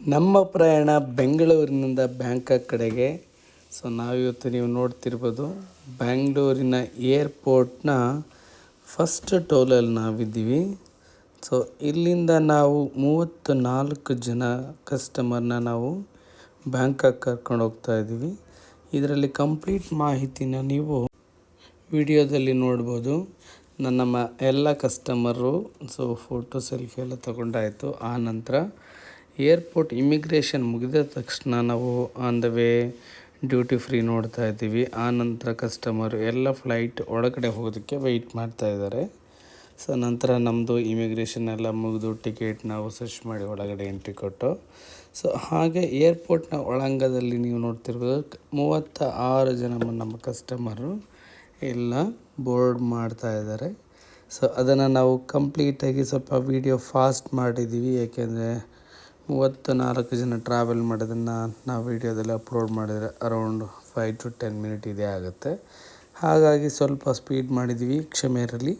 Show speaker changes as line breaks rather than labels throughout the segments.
ನಮ್ಮ ಪ್ರಯಾಣ ಬೆಂಗಳೂರಿನಿಂದ ಬ್ಯಾಂಕಾಕ್ ಕಡೆಗೆ. ಸೊ ನಾವಿವತ್ತು ನೀವು ನೋಡ್ತಿರ್ಬೋದು, ಬ್ಯಾಂಗ್ಳೂರಿನ ಏರ್ಪೋರ್ಟ್ನ ಫಸ್ಟ್ ಟೋಲಲ್ಲಿ ನಾವಿದ್ದೀವಿ. ಸೊ ಇಲ್ಲಿಂದ ನಾವು ಮೂವತ್ತು ನಾಲ್ಕು ಜನ ಕಸ್ಟಮರ್ನ ನಾವು ಬ್ಯಾಂಕಾಕ್ ಕರ್ಕೊಂಡು ಹೋಗ್ತಾ ಇದ್ದೀವಿ. ಇದರಲ್ಲಿ ಕಂಪ್ಲೀಟ್ ಮಾಹಿತಿನ ನೀವು ವಿಡಿಯೋದಲ್ಲಿ ನೋಡ್ಬೋದು. ನನ್ನ ಎಲ್ಲ ಕಸ್ಟಮರು, ಸೊ, ಫೋಟೋ, ಸೆಲ್ಫಿ ಎಲ್ಲ ತಗೊಂಡಾಯಿತು. ಆ ನಂತರ ಏರ್ಪೋರ್ಟ್ ಇಮಿಗ್ರೇಷನ್ ಮುಗಿದ ತಕ್ಷಣ ನಾವು on the way duty free ನೋಡ್ತಾ ಇದ್ದೀವಿ. ಆ ನಂತರ ಕಸ್ಟಮರ್ ಎಲ್ಲ ಫ್ಲೈಟ್ ಒಳಗಡೆ ಹೋಗೋದಕ್ಕೆ ವೆಯ್ಟ್ ಮಾಡ್ತಾ ಇದ್ದಾರೆ. ಸೊ ನಂತರ ನಮ್ಮದು ಇಮಿಗ್ರೇಷನ್ ಎಲ್ಲ ಮುಗಿದು ಟಿಕೆಟ್ ನಾವು ಸರ್ಚ್ ಮಾಡಿ ಒಳಗಡೆ ಎಂಟ್ರಿ ಕೊಟ್ಟು. ಸೊ ಹಾಗೆ ಏರ್ಪೋರ್ಟ್ನ ಒಳಾಂಗದಲ್ಲಿ ನೀವು ನೋಡ್ತಿರ್ಬೋದು ಮೂವತ್ತ ಆರು ಜನ ನಮ್ಮ ಕಸ್ಟಮರು ಎಲ್ಲ ಬೋರ್ಡ್ ಮಾಡ್ತಾ ಇದ್ದಾರೆ. ಸೊ ಅದನ್ನು ನಾವು ಕಂಪ್ಲೀಟಾಗಿ ಸ್ವಲ್ಪ ವೀಡಿಯೋ ಫಾಸ್ಟ್ ಮಾಡಿದ್ದೀವಿ. ಏಕೆಂದರೆ ಮೂವತ್ತು ನಾಲ್ಕು ಜನ ಟ್ರಾವೆಲ್ ಮಾಡೋದನ್ನು ನಾವು ವೀಡಿಯೋದಲ್ಲಿ ಅಪ್ಲೋಡ್ ಮಾಡಿದರೆ around five to ten minute ಇದೇ ಆಗುತ್ತೆ. ಹಾಗಾಗಿ ಸ್ವಲ್ಪ ಸ್ಪೀಡ್ ಮಾಡಿದ್ದೀವಿ ಕ್ಷಮೆ ಇರಲಿ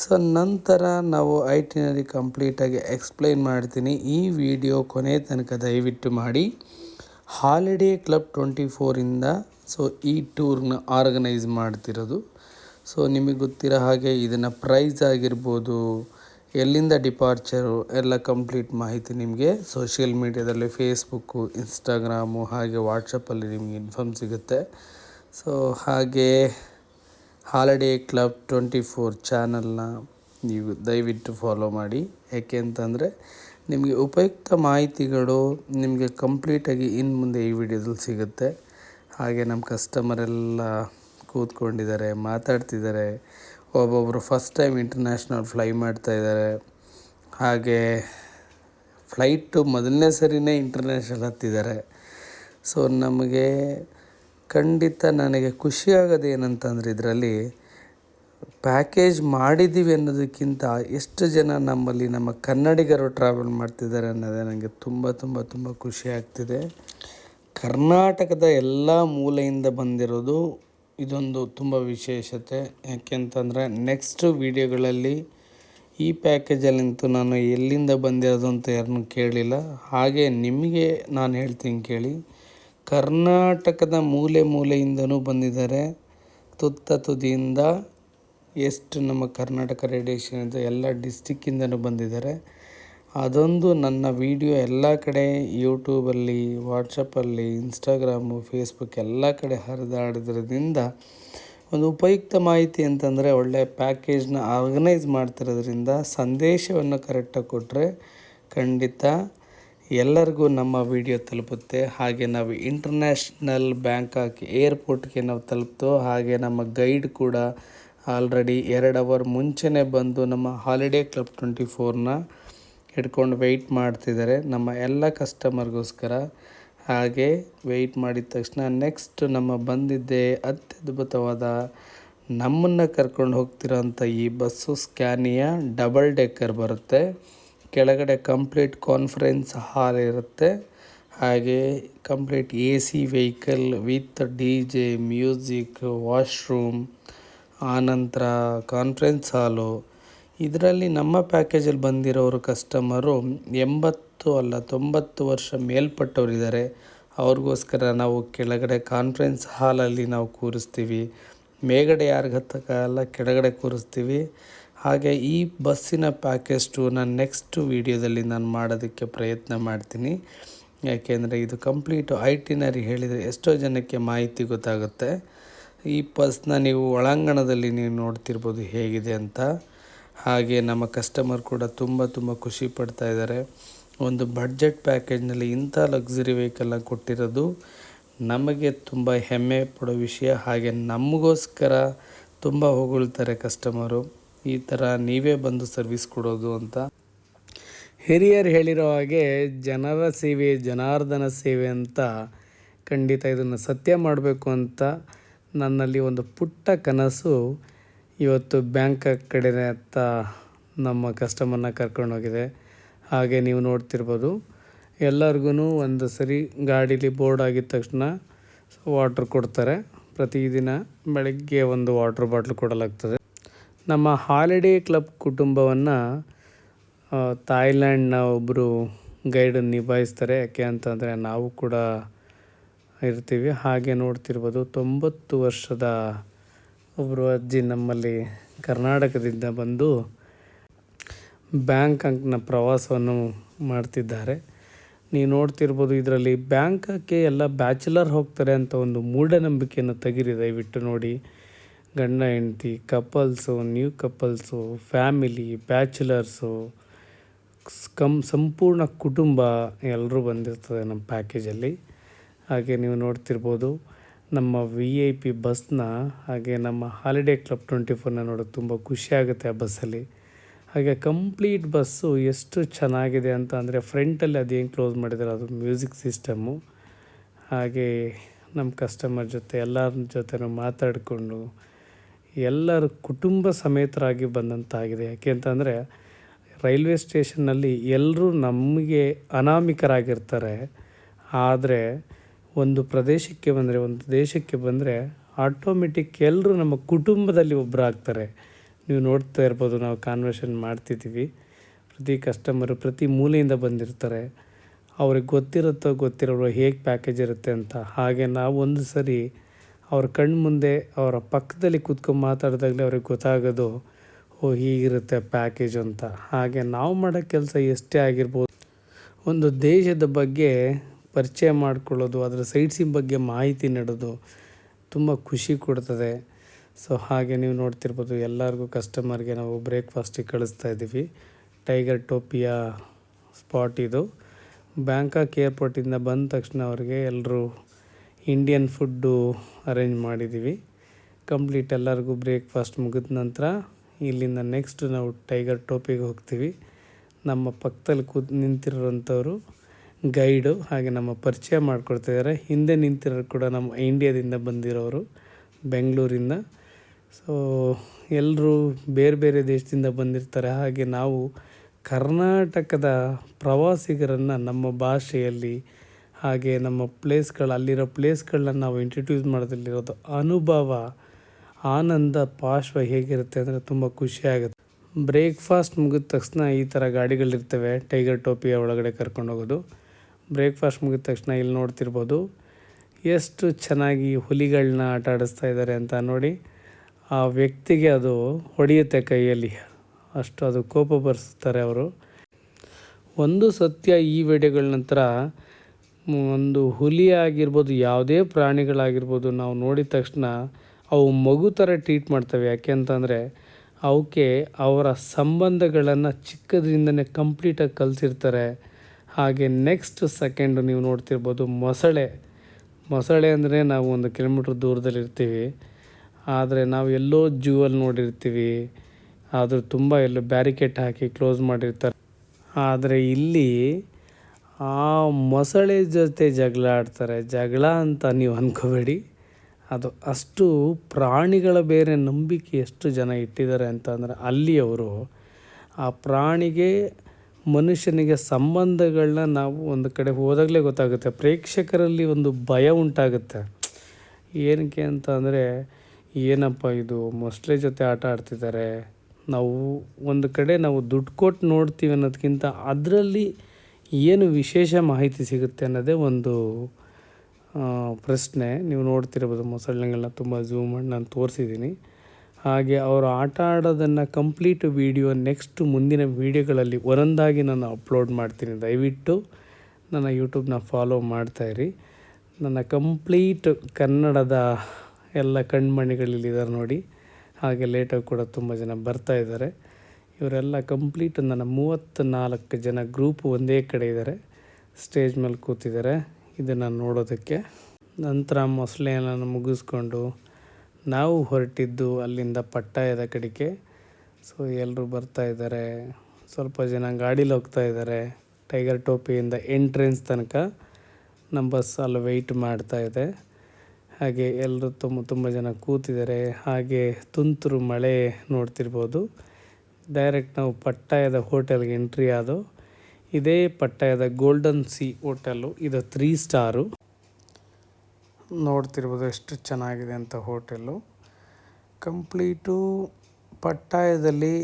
ಸೊ ನಂತರ ನಾವು ಐಟಿನರಿ ಕಂಪ್ಲೀಟಾಗಿ ಎಕ್ಸ್ಪ್ಲೈನ್ ಮಾಡ್ತೀನಿ. ಈ ವಿಡಿಯೋ ಕೊನೆ ತನಕ ದಯವಿಟ್ಟು ಮಾಡಿ. ಹಾಲಿಡೇ ಕ್ಲಬ್ ಟ್ವೆಂಟಿ ಫೋರಿಂದ ಸೊ ಈ ಟೂರ್ನ ಆರ್ಗನೈಸ್ ಮಾಡ್ತಿರೋದು. ಸೊ ನಿಮಗೆ ಗೊತ್ತಿರೋ ಹಾಗೆ ಇದನ್ನು ಪ್ರೈಸ್ ಆಗಿರ್ಬೋದು ಎಲ್ಲಿಂದ ಡಿಪಾರ್ಚರು ಎಲ್ಲ ಕಂಪ್ಲೀಟ್ ಮಾಹಿತಿ ನಿಮಗೆ ಸೋಷಿಯಲ್ ಮೀಡ್ಯಾದಲ್ಲಿ ಫೇಸ್ಬುಕ್ಕು, ಇನ್ಸ್ಟಾಗ್ರಾಮು ಹಾಗೆ ವಾಟ್ಸಪ್ಪಲ್ಲಿ ನಿಮಗೆ ಇನ್ಫಾರ್ಮ್ ಸಿಗುತ್ತೆ. ಸೊ ಹಾಗೆ ಹಾಲಿಡೇ ಕ್ಲಬ್ ಟ್ವೆಂಟಿ ಫೋರ್ ಚಾನಲ್ನ ನೀವು ದಯವಿಟ್ಟು ಫಾಲೋ ಮಾಡಿ. ಯಾಕೆ ಅಂತಂದರೆ ನಿಮಗೆ ಉಪಯುಕ್ತ ಮಾಹಿತಿಗಳು ನಿಮಗೆ ಕಂಪ್ಲೀಟಾಗಿ ಇನ್ನು ಮುಂದೆ ಈ ವಿಡಿಯೋದಲ್ಲಿ ಸಿಗುತ್ತೆ. ಹಾಗೆ ನಮ್ಮ ಕಸ್ಟಮರೆಲ್ಲ ಕೂತ್ಕೊಂಡಿದ್ದಾರೆ, ಮಾತಾಡ್ತಿದ್ದಾರೆ. ಒಬ್ಬೊಬ್ಬರು ಫಸ್ಟ್ ಟೈಮ್ ಇಂಟರ್ನ್ಯಾಷನಲ್ ಫ್ಲೈ ಮಾಡ್ತಾ ಇದ್ದಾರೆ ಹಾಗೆ ಫ್ಲೈಟು ಮೊದಲನೇ ಸರಿನೇ ಇಂಟರ್ನ್ಯಾಷನಲ್ ಹತ್ತಿದ್ದಾರೆ. ಸೊ ನಮಗೆ ಖಂಡಿತ ನನಗೆ ಖುಷಿಯಾಗೋದು ಏನಂತಂದರೆ ಇದರಲ್ಲಿ ಪ್ಯಾಕೇಜ್ ಮಾಡಿದ್ದೀವಿ ಅನ್ನೋದಕ್ಕಿಂತ ಎಷ್ಟು ಜನ ನಮ್ಮಲ್ಲಿ ನಮ್ಮ ಕನ್ನಡಿಗರು ಟ್ರಾವೆಲ್ ಮಾಡ್ತಿದ್ದಾರೆ ಅನ್ನೋದೇ ನನಗೆ ತುಂಬ ತುಂಬ ತುಂಬ ಖುಷಿ ಆಗ್ತಿದೆ. ಕರ್ನಾಟಕದ ಎಲ್ಲ ಮೂಲೆಯಿಂದ ಬಂದಿರೋದು ಇದೊಂದು ತುಂಬ ವಿಶೇಷತೆ. ಯಾಕೆಂತಂದರೆ ನೆಕ್ಸ್ಟ್ ವೀಡಿಯೋಗಳಲ್ಲಿ ಈ ಪ್ಯಾಕೇಜಲ್ಲಿಂತೂ ನಾನು ಎಲ್ಲಿಂದ ಬಂದಿರೋದು ಅಂತ ಯಾರನ್ನೂ ಕೇಳಲಿಲ್ಲ. ಹಾಗೆ ನಿಮಗೆ ನಾನು ಹೇಳ್ತೀನಿ ಕೇಳಿ. ಕರ್ನಾಟಕದ ಮೂಲೆ ಮೂಲೆಯಿಂದನೂ ಬಂದಿದ್ದಾರೆ. ತುತ್ತ ತುದಿಯಿಂದ ಎಷ್ಟು ನಮ್ಮ ಕರ್ನಾಟಕ ರೇಡಿಯೇಷನ್ ಅಂತ ಎಲ್ಲ ಡಿಸ್ಟಿಕ್ಕಿಂದನೂ ಬಂದಿದ್ದಾರೆ. ಅದೊಂದು ನನ್ನ ವಿಡಿಯೋ ಎಲ್ಲ ಕಡೆ ಯೂಟ್ಯೂಬಲ್ಲಿ ವಾಟ್ಸಪ್ಪಲ್ಲಿ ಇನ್ಸ್ಟಾಗ್ರಾಮು ಫೇಸ್ಬುಕ್ ಎಲ್ಲ ಕಡೆ ಹರಿದಾಡಿದ್ರಿಂದ ಒಂದು ಉಪಯುಕ್ತ ಮಾಹಿತಿ ಅಂತಂದರೆ ಒಳ್ಳೆಯ ಪ್ಯಾಕೇಜ್ನ ಆರ್ಗನೈಸ್ ಮಾಡ್ತಿರೋದ್ರಿಂದ ಸಂದೇಶವನ್ನು ಕರೆಕ್ಟಾಗಿ ಕೊಟ್ಟರೆ ಖಂಡಿತ ಎಲ್ಲರಿಗೂ ನಮ್ಮ ವಿಡಿಯೋ ತಲುಪುತ್ತೆ. ಹಾಗೆ ನಾವು ಇಂಟರ್ನ್ಯಾಷನಲ್ ಬ್ಯಾಂಕಾಕ್ ಏರ್ಪೋರ್ಟ್ಗೆ ನಾವು ತಲುಪ್ತೋ ಹಾಗೆ ನಮ್ಮ ಗೈಡ್ ಕೂಡ ಆಲ್ರೆಡಿ ಎರಡು ಅವರ್ ಮುಂಚೆನೇ ಬಂದು ನಮ್ಮ ಹಾಲಿಡೇ ಕ್ಲಬ್ ಟ್ವೆಂಟಿ ಫೋರ್ನ ಹಿಡ್ಕೊಂಡು ವೆಯ್ಟ್ ಮಾಡ್ತಿದ್ದಾರೆ ನಮ್ಮ ಎಲ್ಲ ಕಸ್ಟಮರ್ಗೋಸ್ಕರ ಹಾಗೆ ವೆಯ್ಟ್ ಮಾಡಿದ ತಕ್ಷಣ ನೆಕ್ಸ್ಟ್ ನಮ್ಮ ಬಂದಿದ್ದೆ ಅತ್ಯದ್ಭುತವಾದ ನಮ್ಮನ್ನು ಕರ್ಕೊಂಡು ಹೋಗ್ತಿರೋಂಥ ಈ ಬಸ್ಸು ಸ್ಕ್ಯಾನಿಯ ಡಬಲ್ ಡೆಕ್ಕರ್ ಬರುತ್ತೆ. ಕೆಳಗಡೆ ಕಂಪ್ಲೀಟ್ ಕಾನ್ಫರೆನ್ಸ್ ಹಾಲ್ ಇರುತ್ತೆ. ಹಾಗೆ complete A C vehicle with D J music washroom ಆನಂತರ ಕಾನ್ಫರೆನ್ಸ್ ಹಾಲು ಇದರಲ್ಲಿ ನಮ್ಮ ಪ್ಯಾಕೇಜಲ್ಲಿ ಬಂದಿರೋರು ಕಸ್ಟಮರು ಎಂಬತ್ತು ಅಲ್ಲ ತೊಂಬತ್ತು ವರ್ಷ ಮೇಲ್ಪಟ್ಟವರಿದ್ದಾರೆ. ಅವ್ರಿಗೋಸ್ಕರ ನಾವು ಕೆಳಗಡೆ ಕಾನ್ಫರೆನ್ಸ್ ಹಾಲಲ್ಲಿ ನಾವು ಕೂರಿಸ್ತೀವಿ. ಮೇಗಡೆ ಯಾರಿಗೆ ಹತ್ತಕ್ಕಾಗಲ್ಲ ಕೆಳಗಡೆ ಕೂರಿಸ್ತೀವಿ. ಹಾಗೆ ಈ ಬಸ್ಸಿನ ಪ್ಯಾಕೇಜ್ ನಾನು ನೆಕ್ಸ್ಟ್ ವೀಡಿಯೋದಲ್ಲಿ ನಾನು ಮಾಡೋದಕ್ಕೆ ಪ್ರಯತ್ನ ಮಾಡ್ತೀನಿ. ಯಾಕೆಂದರೆ ಇದು ಕಂಪ್ಲೀಟು ಐಟಿನರಿ ಹೇಳಿದರೆ ಎಷ್ಟೋ ಜನಕ್ಕೆ ಮಾಹಿತಿ ಗೊತ್ತಾಗುತ್ತೆ. ಈ ಬಸ್ನ ನೀವು ಒಳಾಂಗಣದಲ್ಲಿ ನೀವು ನೋಡ್ತಿರ್ಬೋದು ಹೇಗಿದೆ ಅಂತ. ಹಾಗೆ ನಮ್ಮ ಕಸ್ಟಮರ್ ಕೂಡ ತುಂಬ ತುಂಬ ಖುಷಿ ಪಡ್ತಾ ಇದ್ದಾರೆ. ಒಂದು ಬಡ್ಜೆಟ್ ಪ್ಯಾಕೇಜ್ನಲ್ಲಿ ಇಂಥ ಲಕ್ಸುರಿ ವೆಹಿಕಲ್ನ ಕೊಟ್ಟಿರೋದು ನಮಗೆ ತುಂಬ ಹೆಮ್ಮೆ ಪಡೋ ವಿಷಯ. ಹಾಗೆ ನಮಗೋಸ್ಕರ ತುಂಬ ಹೊಗಳ್ತಾರೆ ಕಸ್ಟಮರು ಈ ಥರ ನೀವೇ ಬಂದು ಸರ್ವಿಸ್ ಕೊಡೋದು ಅಂತ. ಹಿರಿಯರು ಹೇಳಿರೋ ಹಾಗೆ ಜನರ ಸೇವೆ, ಜನಾರ್ದನ ಸೇವೆ ಅಂತ ಖಂಡಿತ ಇದನ್ನು ಸತ್ಯ ಮಾಡಬೇಕು ಅಂತ ನನ್ನಲ್ಲಿ ಒಂದು ಪುಟ್ಟ ಕನಸು ಇವತ್ತು ಬ್ಯಾಂಕ್ ಕಡೆ ಅಂತ ನಮ್ಮ ಕಸ್ಟಮರ್ನ ಕರ್ಕೊಂಡೋಗಿದೆ ಹಾಗೆ ನೀವು ನೋಡ್ತಿರ್ಬೋದು. ಎಲ್ಲರಿಗೂ ಒಂದು ಸರಿ ಗಾಡೀಲಿ ಬೋರ್ಡ್ ಆಗಿದ ತಕ್ಷಣ ವಾಟ್ರ್ ಕೊಡ್ತಾರೆ. ಪ್ರತಿದಿನ ಬೆಳಗ್ಗೆ ಒಂದು ವಾಟ್ರ್ ಬಾಟ್ಲು ಕೊಡಲಾಗ್ತದೆ. ನಮ್ಮ ಹಾಲಿಡೇ ಕ್ಲಬ್ ಕುಟುಂಬವನ್ನು ಥಾಯ್ಲ್ಯಾಂಡ್ನ ಒಬ್ಬರು ಗೈಡ್ ನಿಭಾಯಿಸ್ತಾರೆ. ಯಾಕೆ ಅಂತಂದರೆ ನಾವು ಕೂಡ ಇರ್ತೀವಿ. ಹಾಗೆ ನೋಡ್ತಿರ್ಬೋದು. ತೊಂಬತ್ತು ವರ್ಷದ ಒಬ್ಬರು ಅಜ್ಜಿ ನಮ್ಮಲ್ಲಿ ಕರ್ನಾಟಕದಿಂದ ಬಂದು ಬ್ಯಾಂಕಾಕ್ನ ಪ್ರವಾಸವನ್ನು ಮಾಡ್ತಿದ್ದಾರೆ. ನೀವು ನೋಡ್ತಿರ್ಬೋದು ಇದರಲ್ಲಿ ಬ್ಯಾಂಕಾಕ್ಗೆ ಎಲ್ಲ ಬ್ಯಾಚುಲರ್ ಹೋಗ್ತಾರೆ ಅಂತ ಒಂದು ಮೂಢನಂಬಿಕೆಯನ್ನು ತೆಗೀರಿ ದಯವಿಟ್ಟು ನೋಡಿ. ಗಂಡ, ಹೆಂಡತಿ, couples, new couples, family, bachelors cum ಸಂಪೂರ್ಣ ಕುಟುಂಬ ಎಲ್ಲರೂ ಬಂದಿರ್ತದೆ ನಮ್ಮ ಪ್ಯಾಕೇಜಲ್ಲಿ. ಹಾಗೆ ನೀವು ನೋಡ್ತಿರ್ಬೋದು. ನಮ್ಮ ವಿ ಐ ಪಿ ಬಸ್ನ ಹಾಗೆ ನಮ್ಮ ಹಾಲಿಡೇ ಕ್ಲಬ್ ಟ್ವೆಂಟಿ ಫೋರ್ನ ನೋಡೋಕೆ ತುಂಬ ಖುಷಿ ಆಗುತ್ತೆ ಆ ಬಸ್ಸಲ್ಲಿ. ಹಾಗೆ ಕಂಪ್ಲೀಟ್ ಬಸ್ಸು ಎಷ್ಟು ಚೆನ್ನಾಗಿದೆ ಅಂತ ಅಂದರೆ ಫ್ರಂಟಲ್ಲಿ ಅದೇನು ಕ್ಲೋಸ್ ಮಾಡಿದ್ದಾರೆ ಅದು ಮ್ಯೂಸಿಕ್ ಸಿಸ್ಟಮ್ಮು ಹಾಗೆ ನಮ್ಮ ಕಸ್ಟಮರ್ ಜೊತೆ ಎಲ್ಲರ ಜೊತೆ ಮಾತಾಡಿಕೊಂಡು ಎಲ್ಲರೂ ಕುಟುಂಬ ಸಮೇತರಾಗಿ ಬಂದಂತಾಗಿದೆ. ಯಾಕೆ ಅಂತಂದರೆ ರೈಲ್ವೆ ಸ್ಟೇಷನ್ನಲ್ಲಿ ಎಲ್ಲರೂ ನಮಗೆ ಅನಾಮಿಕರಾಗಿರ್ತಾರೆ. ಆದರೆ ಒಂದು ಪ್ರದೇಶಕ್ಕೆ ಬಂದರೆ, ಒಂದು ದೇಶಕ್ಕೆ ಬಂದರೆ ಆಟೋಮೆಟಿಕ್ ಎಲ್ಲರೂ ನಮ್ಮ ಕುಟುಂಬದಲ್ಲಿ ಒಬ್ಬರು ಆಗ್ತಾರೆ. ನೀವು ನೋಡ್ತಾ ಇರ್ಬೋದು, ನಾವು ಕಾನ್ವರ್ಷನ್ ಮಾಡ್ತಿದ್ದೀವಿ. ಪ್ರತಿ ಕಸ್ಟಮರು ಪ್ರತಿ ಮೂಲೆಯಿಂದ ಬಂದಿರ್ತಾರೆ. ಅವ್ರಿಗೆ ಗೊತ್ತಿರುತ್ತೋ ಗೊತ್ತಿರೋ ಹೇಗೆ ಪ್ಯಾಕೇಜ್ ಇರುತ್ತೆ ಅಂತ. ಹಾಗೆ ನಾವು ಒಂದು ಸರಿ ಅವ್ರ ಕಣ್ಣು ಮುಂದೆ, ಅವರ ಪಕ್ಕದಲ್ಲಿ ಕೂತ್ಕೊಂಡು ಮಾತಾಡಿದಾಗಲೇ ಅವ್ರಿಗೆ ಗೊತ್ತಾಗೋದು, ಓ, ಹೀಗಿರುತ್ತೆ ಪ್ಯಾಕೇಜ್ ಅಂತ. ಹಾಗೆ ನಾವು ಮಾಡೋ ಕೆಲಸ ಎಷ್ಟೇ ಆಗಿರ್ಬೋದು, ಒಂದು ದೇಶದ ಬಗ್ಗೆ ಪರಿಚಯ ಮಾಡಿಕೊಳ್ಳೋದು, ಅದರ ಸೈಟ್ಸಿನ ಬಗ್ಗೆ ಮಾಹಿತಿ ನೀಡೋದು ತುಂಬ ಖುಷಿ ಕೊಡ್ತದೆ. ಸೊ ಹಾಗೆ ನೀವು ನೋಡ್ತಿರ್ಬೋದು, ಎಲ್ಲರಿಗೂ ಕಸ್ಟಮರ್ಗೆ ನಾವು ಬ್ರೇಕ್ಫಾಸ್ಟಿಗೆ ಕಳಿಸ್ತಾ ಇದ್ದೀವಿ. ಟೈಗರ್ ಟೋಪಿಯ ಸ್ಪಾಟ್ ಇದು. ಬ್ಯಾಂಕಾಕ್ ಏರ್ಪೋರ್ಟಿಂದ ಬಂದ ತಕ್ಷಣ ಅವ್ರಿಗೆ ಎಲ್ಲರೂ ಇಂಡಿಯನ್ ಫುಡ್ಡು ಅರೇಂಜ್ ಮಾಡಿದ್ದೀವಿ. ಕಂಪ್ಲೀಟ್ ಎಲ್ಲರಿಗೂ ಬ್ರೇಕ್ಫಾಸ್ಟ್ ಮುಗಿದ ನಂತರ ಇಲ್ಲಿಂದ ನೆಕ್ಸ್ಟ್ ನಾವು ಟೈಗರ್ ಟೋಪಿಗೆ ಹೋಗ್ತೀವಿ. ನಮ್ಮ ಪಕ್ಕದಲ್ಲಿ ಕೂತ್ ನಿಂತಿರೋಂಥವ್ರು ಗೈಡು, ಹಾಗೆ ನಮ್ಮ ಪರಿಚಯ ಮಾಡಿಕೊಡ್ತಿದ್ದಾರೆ ಹಿಂದೆ ನಿಂತಿರೋರು ಕೂಡ ನಮ್ಮ ಇಂಡಿಯಾದಿಂದ ಬಂದಿರೋರು, ಬೆಂಗಳೂರಿಂದ. ಸೊ ಎಲ್ಲರೂ ಬೇರೆ ಬೇರೆ ದೇಶದಿಂದ ಬಂದಿರ್ತಾರೆ. ಹಾಗೆ ನಾವು ಕರ್ನಾಟಕದ ಪ್ರವಾಸಿಗರನ್ನು ನಮ್ಮ ಭಾಷೆಯಲ್ಲಿ, ಹಾಗೆ ನಮ್ಮ ಪ್ಲೇಸ್ಗಳು, ಅಲ್ಲಿರೋ ಪ್ಲೇಸ್ಗಳನ್ನ ನಾವು ಇಂಟ್ರಡ್ಯೂಸ್ ಮಾಡೋದ್ರಲ್ಲಿರೋದು ಅನುಭವ, ಆನಂದ, ಪಾರ್ಶ್ವ ಹೇಗಿರುತ್ತೆ ಅಂದರೆ ತುಂಬ ಖುಷಿಯಾಗುತ್ತೆ ಬ್ರೇಕ್ಫಾಸ್ಟ್ ಮುಗಿದ ತಕ್ಷಣ ಈ ಥರ ಗಾಡಿಗಳಿರ್ತವೆ ಟೈಗರ್ ಟೋಪಿಯ ಒಳಗಡೆ ಕರ್ಕೊಂಡು ಹೋಗೋದು. ಬ್ರೇಕ್ಫಾಸ್ಟ್ ಮುಗಿದ ತಕ್ಷಣ ಇಲ್ಲಿ ನೋಡ್ತಿರ್ಬೋದು ಎಷ್ಟು ಚೆನ್ನಾಗಿ ಹುಲಿಗಳನ್ನ ಆಟ ಆಡಿಸ್ತಾ ಇದ್ದಾರೆ ಅಂತ ನೋಡಿ ಆ ವ್ಯಕ್ತಿಗೆ ಅದು ಹೊಡೆಯುತ್ತೆ ಕೈಯಲ್ಲಿ. ಅಷ್ಟು ಅದು ಕೋಪ ಬರೆಸ್ತಾರೆ ಅವರು. ಒಂದು ಸತ್ಯ ಈ ವಿಡಿಯೋಗಳ ನಂತರ ಒಂದು ಹುಲಿ ಆಗಿರ್ಬೋದು ಯಾವುದೇ ಪ್ರಾಣಿಗಳಾಗಿರ್ಬೋದು ನಾವು ನೋಡಿದ ತಕ್ಷಣ ಅವು ಮಗು ಥರ ಟ್ರೀಟ್ ಮಾಡ್ತವೆ. ಯಾಕೆ ಅಂತಂದರೆ ಅವಕ್ಕೆ ಅವರ ಸಂಬಂಧಗಳನ್ನು ಚಿಕ್ಕದ್ರಿಂದನೇ ಕಂಪ್ಲೀಟಾಗಿ ಕಲಿಸಿರ್ತಾರೆ. ಹಾಗೆ ನೆಕ್ಸ್ಟ್ ಸೆಕೆಂಡು ನೀವು ನೋಡ್ತಿರ್ಬೋದು ಮೊಸಳೆ. ಮೊಸಳೆ ಅಂದರೆ ನಾವು ಒಂದು ಕಿಲೋಮೀಟ್ರ್ ದೂರದಲ್ಲಿ ಇರ್ತೀವಿ. ಆದರೆ ನಾವು ಎಲ್ಲೋ ಜೂವಲ್ಲಿ ನೋಡಿರ್ತೀವಿ. ಆದರೂ ತುಂಬ ಎಲ್ಲೋ ಬ್ಯಾರಿಕೇಟ್ ಹಾಕಿ ಕ್ಲೋಸ್ ಮಾಡಿರ್ತಾರೆ. ಆದರೆ ಇಲ್ಲಿ ಆ ಮೊಸಳೆ ಜೊತೆ ಜಗಳ ಆಡ್ತಾರೆ. ಜಗಳ ಅಂತ ನೀವು ಅಂದ್ಕೋಬೇಡಿ ಅದು ಅಷ್ಟು ಪ್ರಾಣಿಗಳ ಬೇರೆ ನಂಬಿಕೆ ಎಷ್ಟು ಜನ ಇಟ್ಟಿದ್ದಾರೆ ಅಂತ ಅಂದರೆ ಅಲ್ಲಿ ಅವರು ಆ ಪ್ರಾಣಿಗೆ ಮನುಷ್ಯನಿಗೆ ಸಂಬಂಧಗಳನ್ನ ನಾವು ಒಂದು ಕಡೆ ಹೋದಾಗಲೇ ಗೊತ್ತಾಗುತ್ತೆ. ಪ್ರೇಕ್ಷಕರಲ್ಲಿ ಒಂದು ಭಯ ಉಂಟಾಗುತ್ತೆ. ಏನಕ್ಕೆ ಅಂತ ಅಂದರೆ, ಏನಪ್ಪ ಇದು ಮೊಸಳೆ ಜೊತೆ ಆಟ ಆಡ್ತಿದ್ದಾರೆ ನಾವು ಒಂದು ಕಡೆ ನಾವು ದುಡ್ಡು ಕೊಟ್ಟು ನೋಡ್ತೀವಿ ಅನ್ನೋದಕ್ಕಿಂತ ಅದರಲ್ಲಿ ಏನು ವಿಶೇಷ ಮಾಹಿತಿ ಸಿಗುತ್ತೆ ಅನ್ನೋದೇ ಒಂದು ಪ್ರಶ್ನೆ. ನೀವು ನೋಡ್ತಿರ್ಬೋದು ಮೊಸಳೆಗಳನ್ನ ತುಂಬ ಝೂಮ್ ಮಾಡಿ ನಾನು ತೋರಿಸಿದ್ದೀನಿ. ಹಾಗೆ ಅವರು ಆಟ ಆಡೋದನ್ನು ಕಂಪ್ಲೀಟ್ ವೀಡಿಯೋ ನೆಕ್ಸ್ಟ್ ಮುಂದಿನ ವೀಡಿಯೋಗಳಲ್ಲಿ ಒಂದೊಂದಾಗಿ ನಾನು ಅಪ್ಲೋಡ್ ಮಾಡ್ತೀನಿ. ದಯವಿಟ್ಟು ನನ್ನ ಯೂಟ್ಯೂಬ್ನ ಫಾಲೋ ಮಾಡ್ತಾಯಿರಿ ನನ್ನ ಕಂಪ್ಲೀಟ್ ಕನ್ನಡದ ಎಲ್ಲ ಕಣ್ಮಣಿಗಳಿಲ್ಲಿದ್ದಾರೆ ನೋಡಿ. ಹಾಗೆ ಲೇಟಾಗಿ ಕೂಡ ತುಂಬ ಜನ ಬರ್ತಾ ಇದ್ದಾರೆ ಇವರೆಲ್ಲ ಕಂಪ್ಲೀಟ್ ನನ್ನ ಮೂವತ್ತು ನಾಲ್ಕು ಜನ ಗ್ರೂಪ್ ಒಂದೇ ಕಡೆ ಇದ್ದಾರೆ ಸ್ಟೇಜ್ ಮೇಲೆ ಕೂತಿದ್ದಾರೆ ಇದನ್ನು ನೋಡೋದಕ್ಕೆ ನಂತರ ಮೊಸಳೆಯನ್ನು ಮುಗಿಸ್ಕೊಂಡು ನಾವು ಹೊರಟಿದ್ದು ಅಲ್ಲಿಂದ ಪಟ್ಟಾಯದ ಕಡೆಗೆ. ಸೊ ಎಲ್ಲರೂ ಬರ್ತಾ ಇದ್ದಾರೆ. ಸ್ವಲ್ಪ ಜನ ಗಾಡೀಲಿ ಹೋಗ್ತಾ ಇದ್ದಾರೆ. ಟೈಗರ್ ಟೋಪಿಯಿಂದ ಎಂಟ್ರೆನ್ಸ್ ತನಕ ನಮ್ಮ ಬಸ್ ಅಲ್ಲಿ ವೆಯ್ಟ್ ಮಾಡ್ತಾ ಇದೆ. ಹಾಗೆ ಎಲ್ಲರೂ ತುಂಬ ತುಂಬ ಜನ ಕೂತಿದ್ದಾರೆ. ಹಾಗೆ ತುಂತುರು ಮಳೆ ನೋಡ್ತಿರ್ಬೋದು. ಡೈರೆಕ್ಟ್ ನಾವು ಪಟ್ಟಾಯದ ಹೋಟೆಲ್ಗೆ ಎಂಟ್ರಿ ಆದೋ ಇದೇ ಪಟ್ಟಾಯದ ಗೋಲ್ಡನ್ ಸಿ ಹೋಟೆಲ್ಲು. ಇದು ತ್ರೀ ಸ್ಟಾರು ನೋಡ್ತಿರ್ಬೋದು ಎಷ್ಟು ಚೆನ್ನಾಗಿದೆ ಅಂತ ಹೋಟೆಲು ಕಂಪ್ಲೀಟು ಪಟ್ಟಾಯದಲ್ಲಿ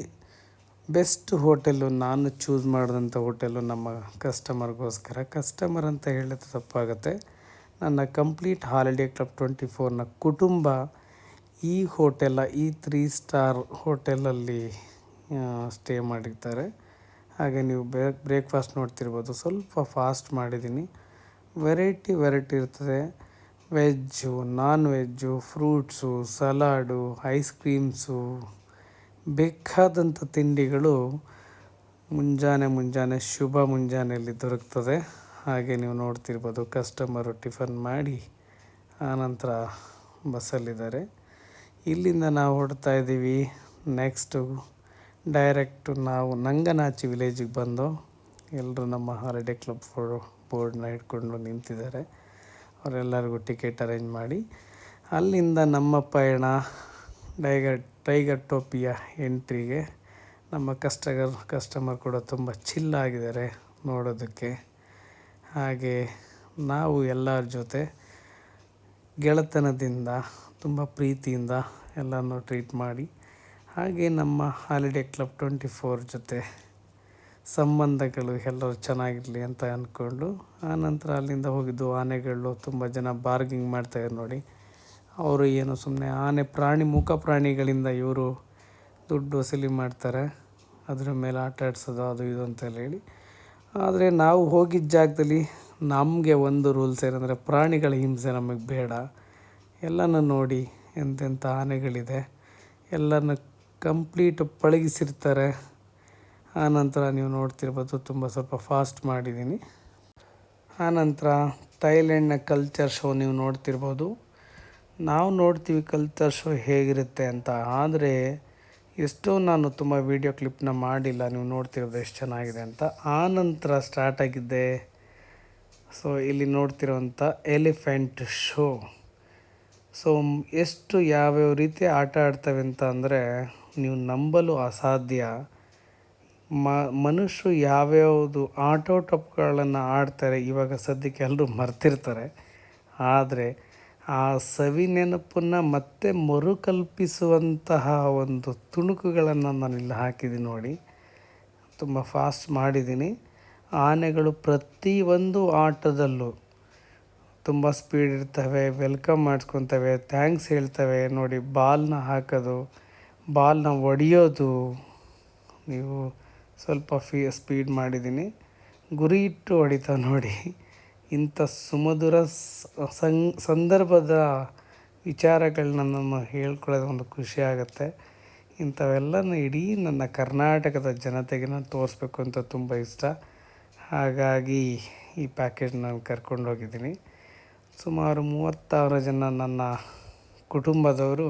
ಬೆಸ್ಟ್ ಹೋಟೆಲು ನಾನು ಚೂಸ್ ಮಾಡಿದಂಥ ಹೋಟೆಲು ನಮ್ಮ ಕಸ್ಟಮರ್ಗೋಸ್ಕರ. ಕಸ್ಟಮರ್ ಅಂತ ಹೇಳಿದ್ರೆ ತಪ್ಪಾಗುತ್ತೆ. ನನ್ನ ಕಂಪ್ಲೀಟ್ ಹಾಲಿಡೇ ಕ್ಲಬ್ ಟ್ವೆಂಟಿ ಫೋರ್ನ ಕುಟುಂಬ ಈ ಹೋಟೆಲ ಈ ತ್ರೀ ಸ್ಟಾರ್ ಹೋಟೆಲಲ್ಲಿ ಸ್ಟೇ ಮಾಡಿರ್ತಾರೆ. ಹಾಗೆ ನೀವು ಬ್ರೇಕ್ಫಾಸ್ಟ್ ನೋಡ್ತಿರ್ಬೋದು. ಸ್ವಲ್ಪ ಫಾಸ್ಟ್ ಮಾಡಿದ್ದೀನಿ. ವೆರೈಟಿ ವೆರೈಟಿ ಇರ್ತದೆ. Veg non veg fruits, salad, ice creams, ಬೇಕಾದಂಥ ತಿಂಡಿಗಳು ಮುಂಜಾನೆ ಮುಂಜಾನೆ, ಶುಭ ಮುಂಜಾನೆಯಲ್ಲಿ ದೊರಕ್ತದೆ. ಹಾಗೆ ನೀವು ನೋಡ್ತಿರ್ಬೋದು, ಕಸ್ಟಮರು ಟಿಫನ್ ಮಾಡಿ ಆನಂತರ ಬಸ್ಸಲ್ಲಿದ್ದಾರೆ. ಇಲ್ಲಿಂದ ನಾವು ಹೊಡ್ತಾ ಇದ್ದೀವಿ. ನೆಕ್ಸ್ಟು ಡೈರೆಕ್ಟು ನಾವು ನಂಗನಾಚಿ ವಿಲೇಜಿಗೆ ಬಂದು ಎಲ್ಲರೂ ನಮ್ಮ ಹಾಲಿಡೇ ಕ್ಲಬ್ ಫೋ, ಬೋರ್ಡ್ನ ಹಿಡ್ಕೊಂಡು ನಿಂತಿದ್ದಾರೆ. ಅವರೆಲ್ಲರಿಗೂ ಟಿಕೆಟ್ ಅರೇಂಜ್ ಮಾಡಿ, ಅಲ್ಲಿಂದ ನಮ್ಮ ಪಯಣ ಟೈಗರ್ ಟೈಗರ್ ಟೋಪಿಯ ಎಂಟ್ರಿಗೆ ನಮ್ಮ ಕಸ್ಟಗರ್, ಕಸ್ಟಮರ್ ಕೂಡ ತುಂಬ ಚಿಲ್ಲಾಗಿದ್ದಾರೆ ನೋಡೋದಕ್ಕೆ. ಹಾಗೆ ನಾವು ಎಲ್ಲರ ಜೊತೆ ಗೆಳೆತನದಿಂದ, ತುಂಬ ಪ್ರೀತಿಯಿಂದ ಎಲ್ಲನೂ ಟ್ರೀಟ್ ಮಾಡಿ, ಹಾಗೆ ನಮ್ಮ ಹಾಲಿಡೇ ಕ್ಲಬ್ ಟ್ವೆಂಟಿ ಫೋರ್ ಜೊತೆ ಸಂಬಂಧಗಳು ಎಲ್ಲರೂ ಚೆನ್ನಾಗಿರಲಿ ಅಂತ ಅಂದ್ಕೊಂಡು ಆನಂತರ ಅಲ್ಲಿಂದ ಹೋಗಿದ್ದು ಆನೆಗಳು, ತುಂಬ ಜನ ಬಾರ್ಗಿಂಗ್ ಮಾಡ್ತಾಯಿದ್ರು ನೋಡಿ. ಅವರು ಏನು ಸುಮ್ಮನೆ ಆನೆ ಪ್ರಾಣಿ, ಮೂಕ ಪ್ರಾಣಿಗಳಿಂದ ಇವರು ದುಡ್ಡು ವಸೂಲಿ ಮಾಡ್ತಾರೆ. ಅದರ ಮೇಲೆ ಆಟ ಆಡ್ಸೋದು, ಅದು ಇದು ಅಂತೆಲ್ಲ ಹೇಳಿ. ಆದರೆ ನಾವು ಹೋಗಿದ್ದ ಜಾಗದಲ್ಲಿ ನಮಗೆ ಒಂದು ರೂಲ್ಸ್ ಏನಂದರೆ, ಪ್ರಾಣಿಗಳ ಹಿಂಸೆ ನಮಗೆ ಬೇಡ. ಎಲ್ಲನೂ ನೋಡಿ ಎಂತೆಂಥ ಆನೆಗಳಿದೆ. ಎಲ್ಲನ ಕಂಪ್ಲೀಟ್ ಪಳಗಿಸಿರ್ತಾರೆ. ಆನಂತರ ನೀವು ನೋಡ್ತಿರ್ಬೋದು ತುಂಬ ಸ್ವಲ್ಪ ಫಾಸ್ಟ್ ಮಾಡಿದ್ದೀನಿ. ಆನಂತರ ಥೈಲ್ಯಾಂಡ್ನ ಕಲ್ಚರ್ ಶೋ ನೀವು ನೋಡ್ತಿರ್ಬೋದು. ನಾವು ನೋಡ್ತೀವಿ ಕಲ್ಚರ್ ಶೋ ಹೇಗಿರುತ್ತೆ ಅಂತ. ಆದರೆ ಎಷ್ಟೋ ನಾನು ತುಂಬ ವೀಡಿಯೋ ಕ್ಲಿಪ್ನ ಮಾಡಿಲ್ಲ. ನೀವು ನೋಡ್ತಿರೋದು ಎಷ್ಟು ಚೆನ್ನಾಗಿದೆ ಅಂತ. ಆನಂತರ ನಂತರ ಸ್ಟಾರ್ಟ್ ಆಗಿದ್ದೆ ಸೊ ಇಲ್ಲಿ ನೋಡ್ತಿರೋವಂಥ ಎಲಿಫೆಂಟ್ ಶೋ ಸೊ ಎಷ್ಟು ಯಾವ್ಯಾವ ರೀತಿ ಆಟ ಆಡ್ತವೆ ಅಂತ ಅಂದರೆ, ನೀವು ನಂಬಲು ಅಸಾಧ್ಯ. ಮ, ಮನುಷ್ಯರು ಯಾವ್ಯಾವುದು ಆಟೋಟಪ್ಗಳನ್ನು ಆಡ್ತಾರೆ, ಇವಾಗ ಸದ್ಯಕ್ಕೆ ಎಲ್ಲರೂ ಮರ್ತಿರ್ತಾರೆ. ಆದರೆ ಆ ಸವಿ ನೆನಪನ್ನು ಮತ್ತೆ ಮರುಕಲ್ಪಿಸುವಂತಹ ಒಂದು ತುಣುಕುಗಳನ್ನು ನಾನು ಇಲ್ಲಿ ಹಾಕಿದ್ದೀನಿ ನೋಡಿ. ತುಂಬ ಫಾಸ್ಟ್ ಮಾಡಿದ್ದೀನಿ. ಆನೆಗಳು ಪ್ರತಿಯೊಂದು ಆಟದಲ್ಲೂ ತುಂಬ ಸ್ಪೀಡ್ ಇರ್ತವೆ ವೆಲ್ಕಮ್ ಮಾಡಿಸ್ಕೊತವೆ ಥ್ಯಾಂಕ್ಸ್ ಹೇಳ್ತವೆ. ನೋಡಿ ಬಾಲ್ನ ಹಾಕೋದು ಬಾಲ್ನ ಒಡೆಯೋದು ನೀವು ಸ್ವಲ್ಪ ಫೀ ಸ್ಪೀಡ್ ಮಾಡಿದ್ದೀನಿ. ಗುರಿ ಇಟ್ಟು ಹೊಡಿತಾ ನೋಡಿ. ಇಂಥ ಸುಮಧುರ ಸಂದರ್ಭದ ವಿಚಾರಗಳನ್ನ ನಮ್ಮ ಹೇಳ್ಕೊಳ್ಳೋದು ಒಂದು ಖುಷಿ ಆಗುತ್ತೆ. ಇಂಥವೆಲ್ಲನೂ ಇಡೀ ನನ್ನ ಕರ್ನಾಟಕದ ಜನತೆಗೆ ನಾನು ತೋರಿಸ್ಬೇಕು ಅಂತ ತುಂಬ ಇಷ್ಟ. ಹಾಗಾಗಿ ಈ ಪ್ಯಾಕೇಜ್ ನಾನು ಕರ್ಕೊಂಡು ಹೋಗಿದ್ದೀನಿ. ಸುಮಾರು ಮೂವತ್ತಾರು ಜನ ನನ್ನ ಕುಟುಂಬದವರು,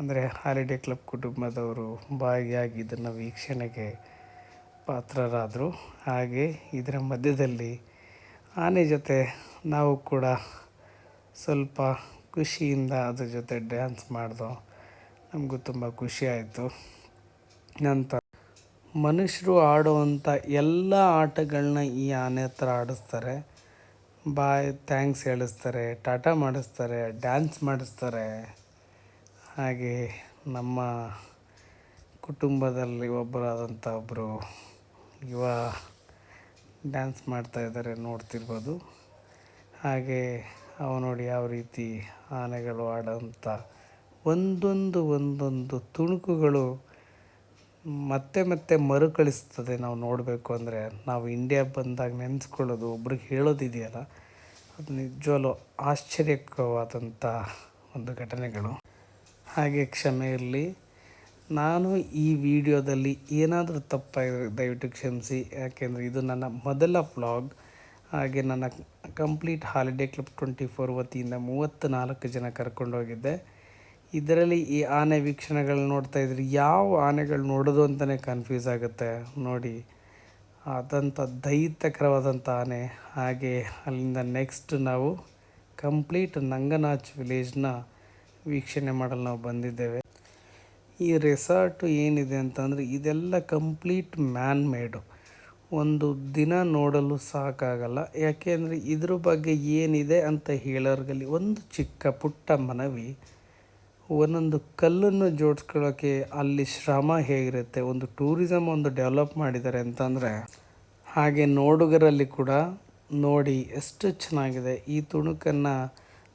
ಅಂದರೆ ಹಾಲಿಡೇ ಕ್ಲಬ್ ಕುಟುಂಬದವರು ಭಾಗಿಯಾಗಿ ಇದನ್ನು ವೀಕ್ಷಣೆಗೆ ಪಾತ್ರರಾದರು. ಹಾಗೆ ಇದರ ಮಧ್ಯದಲ್ಲಿ ಆನೆ ಜೊತೆ ನಾವು ಕೂಡ ಸ್ವಲ್ಪ ಖುಷಿಯಿಂದ ಅದ್ರ ಜೊತೆ ಡ್ಯಾನ್ಸ್ ಮಾಡಿದೋ. ನಮಗೂ ತುಂಬ ಖುಷಿ ಆಯಿತು. ನಂತರ ಮನುಷ್ಯರು ಆಡುವಂಥ ಎಲ್ಲ ಆಟಗಳನ್ನ ಈ ಆನೆ ಹತ್ರ ಆಡಿಸ್ತಾರೆ. ಬಾಯ್ ಥ್ಯಾಂಕ್ಸ್ ಹೇಳಿಸ್ತಾರೆ, ಟಾಟಾ ಮಾಡಿಸ್ತಾರೆ, ಡ್ಯಾನ್ಸ್ ಮಾಡಿಸ್ತಾರೆ. ಹಾಗೆ ನಮ್ಮ ಕುಟುಂಬದಲ್ಲಿ ಒಬ್ಬರಾದಂಥ ಒಬ್ಬರು ಯುವ ಡ್ಯಾನ್ಸ್ ಮಾಡ್ತಾ ಇದ್ದಾರೆ ನೋಡ್ತಿರ್ಬೋದು. ಹಾಗೆ ಅವ ನೋಡಿ ಯಾವ ರೀತಿ ಆನೆಗಳು ಆಡೋಂಥ ಒಂದೊಂದು ಒಂದೊಂದು ತುಣುಕುಗಳು ಮತ್ತೆ ಮತ್ತೆ ಮರುಕಳಿಸ್ತದೆ ನಾವು ನೋಡಬೇಕು ಅಂದರೆ. ನಾವು ಇಂಡಿಯಾ ಬಂದಾಗ ನೆನೆಸ್ಕೊಳ್ಳೋದು, ಒಬ್ರಿಗೆ ಹೇಳೋದಿದೆಯಲ್ಲ? ಅದು ನಿಜವಲ್ಲೂ ಆಶ್ಚರ್ಯಕವಾದಂಥ ಒಂದು ಘಟನೆಗಳು. ಹಾಗೆ ಕ್ಷಮೆ ಇರಲಿ ನಾನು ಈ ವಿಡಿಯೋದಲ್ಲಿ ಏನಾದರೂ ತಪ್ಪಾಗಿದೆ, ದಯವಿಟ್ಟು ಕ್ಷಮಿಸಿ. ಯಾಕೆಂದರೆ ಇದು ನನ್ನ ಮೊದಲ ವ್ಲಾಗ್. ಹಾಗೆ ನನ್ನ complete holiday club twenty four ವತಿಯಿಂದ ಮೂವತ್ತು ನಾಲ್ಕು ಜನ ಕರ್ಕೊಂಡೋಗಿದ್ದೆ ಇದರಲ್ಲಿ ಈ ಆನೆ ವೀಕ್ಷಣೆಗಳು ನೋಡ್ತಾ ಇದ್ರೆ. ಯಾವ ಆನೆಗಳು ನೋಡೋದು ಅಂತಲೇ ಕನ್ಫ್ಯೂಸ್ ಆಗುತ್ತೆ. ನೋಡಿ, ಆದಂಥ ದೈತ್ಯಕರವಾದಂಥ ಆನೆ. ಹಾಗೆ ಅಲ್ಲಿಂದ ನೆಕ್ಸ್ಟ್ ನಾವು ಕಂಪ್ಲೀಟ್ ನಂಗನಾಚ್ ವಿಲೇಜ್ನ ವೀಕ್ಷಣೆ ಮಾಡಲು ನಾವು ಬಂದಿದ್ದೇವೆ. ಈ ರೆಸಾರ್ಟು ಏನಿದೆ ಅಂತಂದರೆ ಇದೆಲ್ಲ ಕಂಪ್ಲೀಟ್ ಮ್ಯಾನ್ ಮೇಡು ಒಂದು ದಿನ ನೋಡಲು ಸಾಕಾಗಲ್ಲ. ಯಾಕೆಂದರೆ ಇದ್ರ ಬಗ್ಗೆ ಏನಿದೆ ಅಂತ ಹೇಳೋರ್ಗಲ್ಲಿ ಒಂದು ಚಿಕ್ಕ ಪುಟ್ಟ ಮನವಿ. ಒಂದೊಂದು ಕಲ್ಲನ್ನು ಜೋಡಿಸ್ಕೊಳ್ಳೋಕ್ಕೆ ಅಲ್ಲಿ ಶ್ರಮ ಹೇಗಿರುತ್ತೆ, ಒಂದು ಟೂರಿಸಮ್ ಒಂದು ಡೆವಲಪ್ ಮಾಡಿದ್ದಾರೆ ಅಂತಂದರೆ, ಹಾಗೆ ನೋಡುಗರಲ್ಲಿ ಕೂಡ ನೋಡಿ ಎಷ್ಟು ಚೆನ್ನಾಗಿದೆ. ಈ ತುಣುಕನ್ನು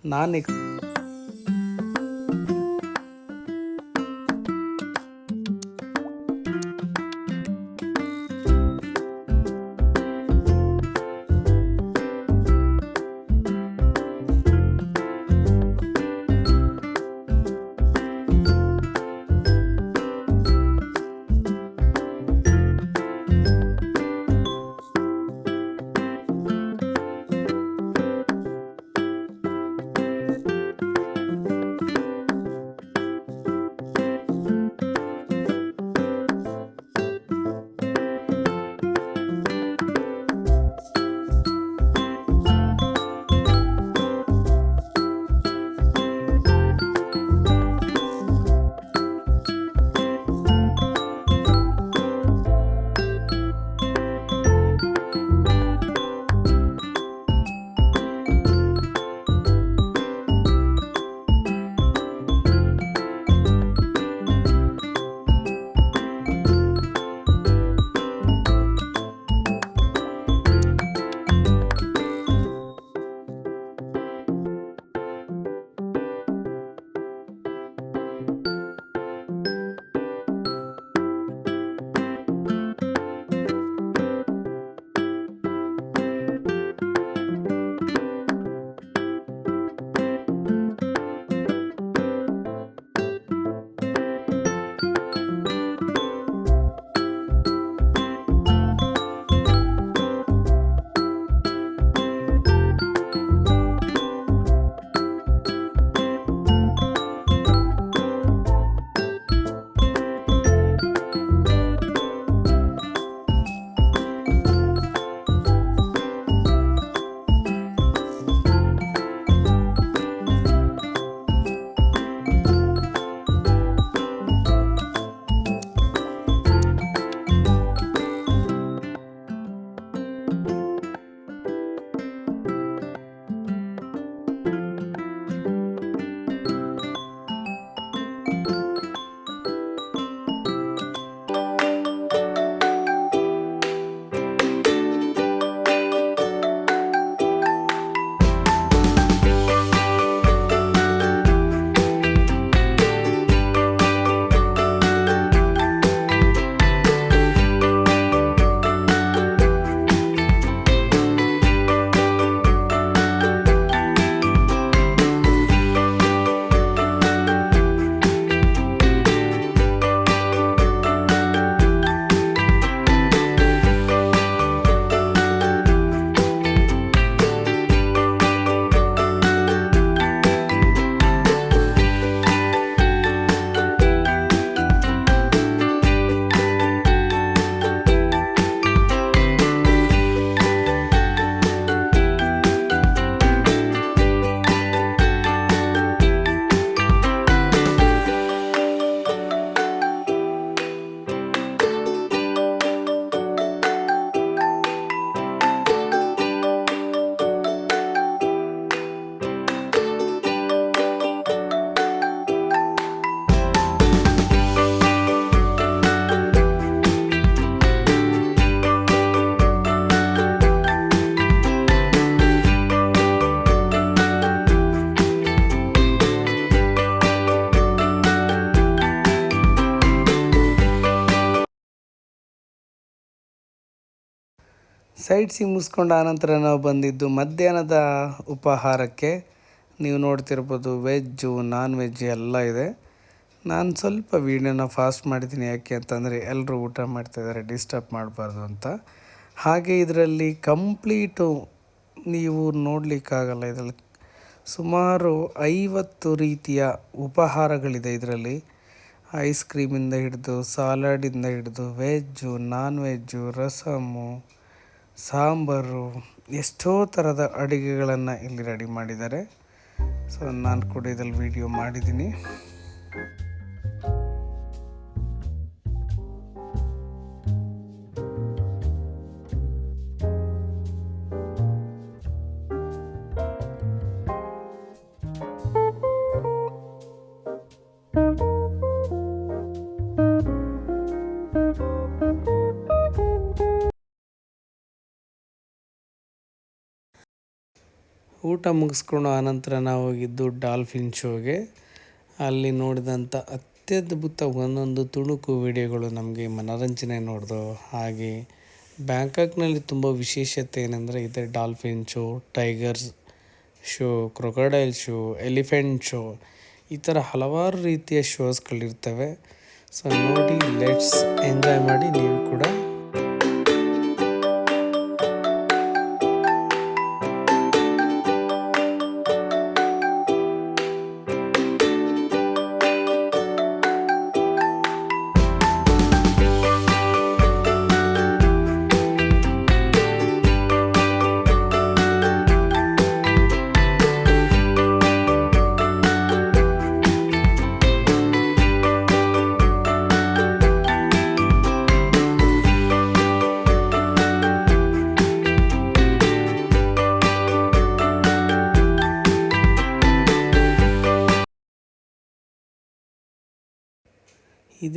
ನಾನು ಸೈಟ್ ಸಿ ಮುಗಿಸ್ಕೊಂಡು ಆನಂತರ ನಾವು ಬಂದಿದ್ದು ಮಧ್ಯಾಹ್ನದ ಉಪಹಾರಕ್ಕೆ. ನೀವು ನೋಡ್ತಿರ್ಬೋದು ವೆಜ್ಜು ನಾನ್ ವೆಜ್ ಎಲ್ಲ ಇದೆ. ನಾನು ಸ್ವಲ್ಪ ವೀಡಿಯೋನ ಫಾಸ್ಟ್ ಮಾಡಿದ್ದೀನಿ. ಯಾಕೆ ಅಂತಂದರೆ ಎಲ್ಲರೂ ಊಟ ಮಾಡ್ತಾಯಿದ್ದಾರೆ ಡಿಸ್ಟರ್ಬ್ ಮಾಡಬಾರ್ದು ಅಂತ. ಹಾಗೆ ಇದರಲ್ಲಿ ಕಂಪ್ಲೀಟು ನೀವು ನೋಡಲಿಕ್ಕಾಗಲ್ಲ ಇದರಲ್ಲಿ. ಸುಮಾರು ಐವತ್ತು ರೀತಿಯ ಉಪಹಾರಗಳಿದೆ ಇದರಲ್ಲಿ. ಐಸ್ ಕ್ರೀಮಿಂದ ಹಿಡಿದು ಸಾಲಡಿಂದ ಹಿಡಿದು veg non veg rasam sambar ಎಷ್ಟೋ ಥರದ ಅಡುಗೆಗಳನ್ನು ಇಲ್ಲಿ ರೆಡಿ ಮಾಡಿದ್ದಾರೆ. ಸೊ ನಾನು ಕೂಡ ಇದ್ರಲ್ಲಿ ವಿಡಿಯೋ ಮಾಡಿದ್ದೀನಿ. ಊಟ ಮುಗಿಸ್ಕೊಂಡು ಆನಂತರ ನಾವು ಹೋಗಿದ್ದು ಡಾಲ್ಫಿನ್ ಶೋಗೆ. ಅಲ್ಲಿ ನೋಡಿದಂಥ ಅತ್ಯದ್ಭುತ ಒಂದೊಂದು ತುಣುಕು ವಿಡಿಯೋಗಳು ನಮಗೆ ಮನೋರಂಜನೆ ನೋಡಿದವು ಹಾಗೆ ಬ್ಯಾಂಕಾಕ್ನಲ್ಲಿ ತುಂಬ ವಿಶೇಷತೆ ಏನಂದರೆ ಇದೆ dolphin show, tigers show, crocodile show, elephant show, ಈ ಥರ ಹಲವಾರು ರೀತಿಯ ಶೋಸ್ಗಳಿರ್ತವೆ. ಸೊ ನೋಡಿ, ಲೆಟ್ಸ್ ಎಂಜಾಯ್ ಮಾಡಿ ನೀವು ಕೂಡ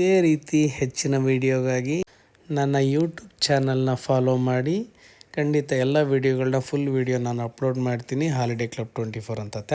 ಇದೇ ರೀತಿ ಹೆಚ್ಚಿನ ವಿಡಿಯೋಗಾಗಿ ನನ್ನ ಯೂಟ್ಯೂಬ್ ಚಾನಲ್ನ ಫಾಲೋ ಮಾಡಿ. ಖಂಡಿತ ಎಲ್ಲ ವಿಡಿಯೋಗಳನ್ನ ಫುಲ್ ವಿಡಿಯೋ ನಾನು ಅಪ್ಲೋಡ್ ಮಾಡ್ತೀನಿ. ಹಾಲಿಡೇ ಕ್ಲಬ್ ಟ್ವೆಂಟಿ ಫೋರ್ ಅಂತ.